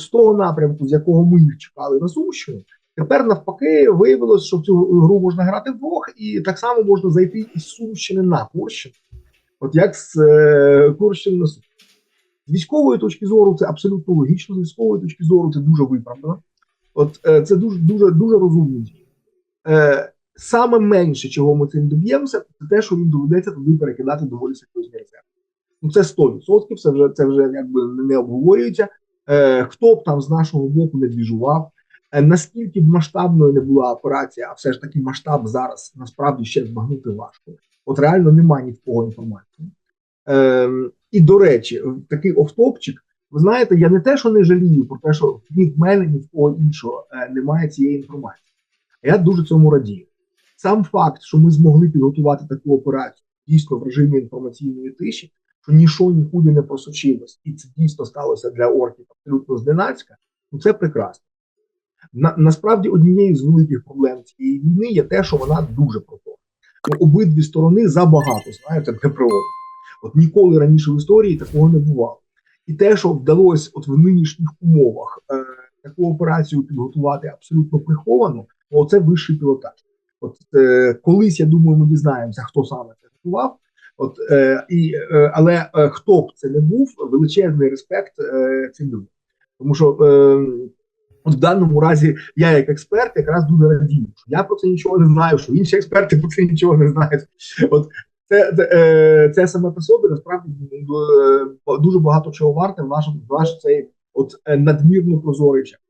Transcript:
з того напрямку, з якого ми їх чекали на Сумщину, тепер навпаки виявилось, що в цю гру можна грати вдвох, і так само можна зайти із Сумщини на Курщину, от як з е, Курщини на Сумщину. З військової точки зору це абсолютно логічно, з військової точки зору це дуже виправдано. От е, це дуже дуже дуже розумні дії. Е, саме менше, чого ми цим доб'ємося, це те, що їм доведеться туди перекидати доволі серйозні резерви. Ну це 100%, це вже це вже якби не обговорюється. Е, хто б там з нашого боку не двіжував, е, наскільки б масштабною не була операція, а все ж таки масштаб зараз насправді ще збагнути важко. От реально немає ні в кого інформації. Е, і до речі, такий офтопчик. Ви знаєте, я не те, що не жалію про те, що ні в мене, ні в кого іншого немає цієї інформації. Я дуже цьому радію. Сам факт, що ми змогли підготувати таку операцію дійсно в режимі інформаційної тиші, що нічого нікуди не просочилось, і це дійсно сталося для орків абсолютно зненацька, ну це прекрасно. На, насправді однією з великих проблем цієї війни є те, що вона дуже проходить. Ну, обидві сторони забагато знаєте, не проводять. От ніколи раніше в історії такого не бувало. І те, що вдалося от в нинішніх умовах е, таку операцію підготувати абсолютно приховано, ну, це вищий пілотаж. От е, колись я думаю, ми дізнаємося, хто саме це готував. От е, і е, але е, хто б це не був, величезний респект е, цим людям, тому що е, от в даному разі я, як експерт, якраз дуже радію, що я про це нічого не знаю, що інші експерти про це нічого не знають. От це, е, це саме по собі насправді е, дуже багато чого варте в нашому в наш цей от е, надмірно прозорий час.